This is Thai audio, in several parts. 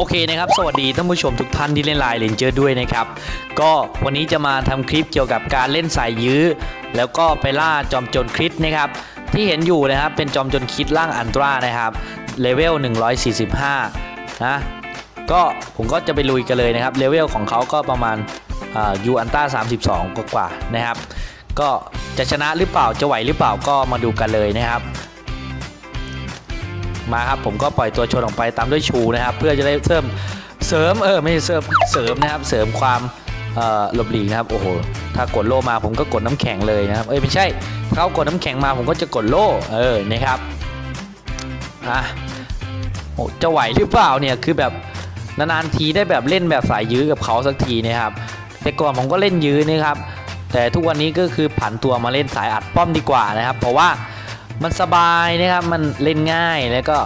โอเคนะครับ สวัสดีท่านผู้ชมทุกท่านที่เล่นไลน์เลนเจอร์ด้วยนะครับ ก็วันนี้จะมาทำคลิปเกี่ยวกับการเล่นสายยื้อ แล้วก็ไปล่าจอมโจรคริสนะครับ ที่เห็นอยู่นะครับเป็นจอมโจรคริสร่างอันตรานะครับเลเวล 145 นะ ก็ผมก็จะไปลุยกันเลยนะครับเลเวลของเขาก็ประมาณยูอันต้า32 กว่ากว่าๆนะครับ ก็จะชนะหรือเปล่าจะไหวหรือเปล่าก็มาดูกันเลยนะครับ มาครับผมก็ปล่อยตัวชนออกไปตามด้วยชูนะครับ เพื่อจะได้เสริมเสริมเออไม่ใช่เสริมเสริมนะครับเสริมความหลบหลีกนะครับโอ้โหถ้ากดโล่มาผมก็กดน้ำแข็งเลยนะครับเอ้ยไม่ใช่ถ้าเขากดน้ำแข็งมาผมก็จะกดโล่เออนะครับอะโอ้จะไหวหรือเปล่าเนี่ยคือแบบนานๆทีได้แบบเล่นแบบสายยื้อกับเขาสักทีนะครับ แต่ก่อนผมก็เล่นยื้อนะครับแต่ทุกวันนี้ก็คือผันตัวมาเล่นสายอัดป้อมดีกว่านะครับ เพราะว่า มันสบายนะครับ มันเล่นง่ายแล้วก็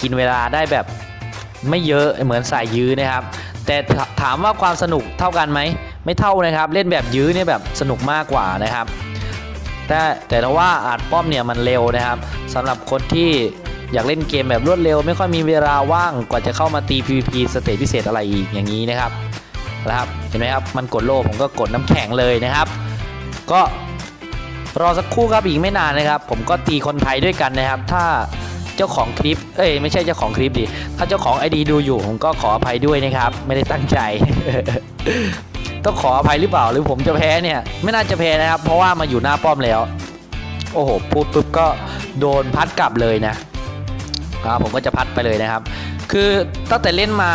กินเวลาได้แบบไม่เยอะเหมือนสายยื้อนะครับ แต่ถามว่าความสนุกเท่ากันไหมไม่เท่านะครับ เล่นแบบยื้อเนี่ยแบบสนุกมากกว่านะครับ แต่แต่ว่าอัดป้อมเนี่ยมันเร็วนะครับสำหรับคนที่อยากเล่นเกมแบบรวดเร็ว ไม่ค่อยมีเวลาว่างกว่าจะเข้ามาตี PVP สเตจพิเศษอะไรอีกอย่างนี้นะครับนะครับเห็นไหมครับมันกดโล่ผมก็กดน้ำแข็งเลยนะครับ ก็ รอสักครู่ครับอีกไม่นานนะครับ ผมก็ตีคนไทยด้วยกันนะครับ ถ้าเจ้าของคลิป เอ้ยไม่ใช่เจ้าของคลิปดิ ถ้าเจ้าของไอดีดูอยู่ผมก็ขออภัยด้วยนะครับ ไม่ได้ตั้งใจ ต้องขออภัยหรือเปล่าหรือผมจะแพ้เนี่ย ไม่น่าจะแพ้นะครับ เพราะว่ามาอยู่หน้าป้อมแล้ว โอ้โหพูดปุ๊บก็โดนพัดกลับเลยนะอ่าผมก็จะพัดไปเลยนะครับ คือตั้งแต่เล่นมา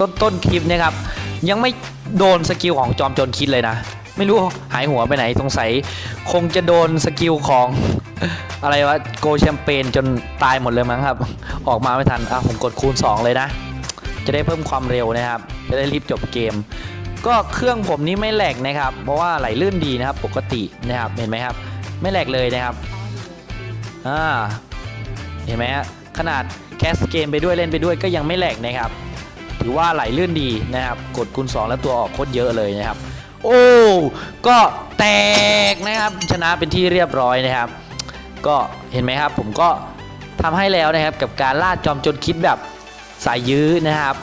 ต้นต้นคลิปนี่ยครับยังไม่โดนสกิลของจอมโจรคิดเลยนะ ไม่รู้หายหัวไปไหนสงสัย คงจะโดนสกิลของ อะไรวะโกแชมเปญจนตายหมดเลยมั้งครับ ออกมาไม่ทันอะผมกดคูณ 2 เลยนะ จะได้เพิ่มความเร็วนะครับ จะได้รีบจบเกม ก็เครื่องผมนี้ไม่แหลกนะครับ เพราะว่าไหลลื่นดีนะครับ ปกตินะครับเห็นไหมครับ ไม่แหลกเลยนะครับอ่าเห็นไหมฮะขนาดแคสเกมไปด้วยเล่นไปด้วยก็ยังไม่แหลกนะครับถือว่าไหลลื่นดีนะครับ กดคูณ2 แล้วตัวออกโคตรเยอะเลยนะครับ โอ้ก็แตกนะครับชนะเป็นที่เรียบร้อยนะครับ ก็เห็นไหมครับ ผมก็ทำให้แล้วนะครับกับการล่าจอมจรคิดแบบสายยื้อนะครับ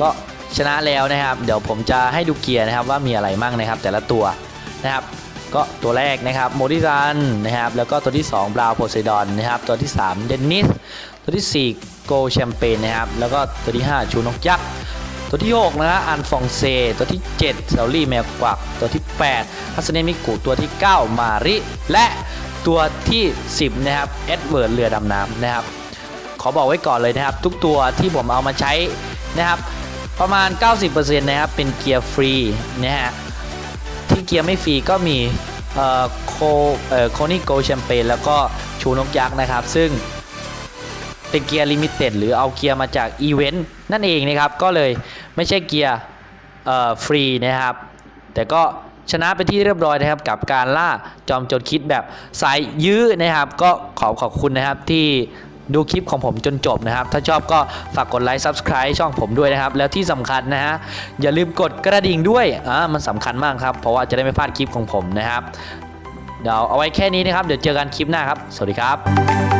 ก็ชนะแล้วนะครับ เดี๋ยวผมจะให้ดูเกียร์นะครับว่ามีอะไรมั่งนะครับ แต่ละตัวนะครับก็ตัวแรกนะครับโมดิรันนะครับแล้วก็ตัวที่2บราวโพไซดอนนะครับตัวที่3เดนนิสตัวที่4โกแชมเปญนะครับแล้วก็ตัวที่ 5 ชูนกยักษ์ ตัวที่ 6 นะฮะอันฟองเซ ตัวที่ 7เซลลี่แมวกวัก ตัวที่ 8ฮัสเนมิกุตัวที่ 9 มาริ และตัวที่ 10 นะครับ เอ็ดเวิร์ดเรือดำน้ำนะครับ ขอบอกไว้ก่อนเลยนะครับ ทุกตัวที่ผมเอามาใช้นะครับ ประมาณ 90%นะครับ เป็นเกียร์ฟรีนะฮะ ที่เกียร์ไม่ฟรีก็มีเอ่อโคเอ่อโคนิโกแชมเปญแล้วก็ชูนกยักษ์นะครับ ซึ่งเป็นเกียร์ลิมิเต็ดหรือเอาเกียร์มาจากอีเวนต์นั่นเองนะครับ ก็เลย ไม่ใช่เกียร์เอ่อฟรีนะครับ แต่ก็ชนะไปที่เรียบร้อยนะครับ กับการล่าจอมโจรคิดแบบสายยื้อนะครับ ก็ขอขอบคุณนะครับที่ดูคลิปของผมจนจบนะครับ ถ้าชอบก็ฝากกดไลค์ Subscribe ช่องผมด้วยนะครับ แล้วที่สำคัญนะฮะ อย่าลืมกดกระดิ่งด้วย อ่า มันสำคัญมากครับ เพราะว่าจะได้ไม่พลาดคลิปของผมนะครับ เดี๋ยวเอาไว้แค่นี้นะครับ เดี๋ยวเจอกันคลิปหน้าครับ สวัสดีครับ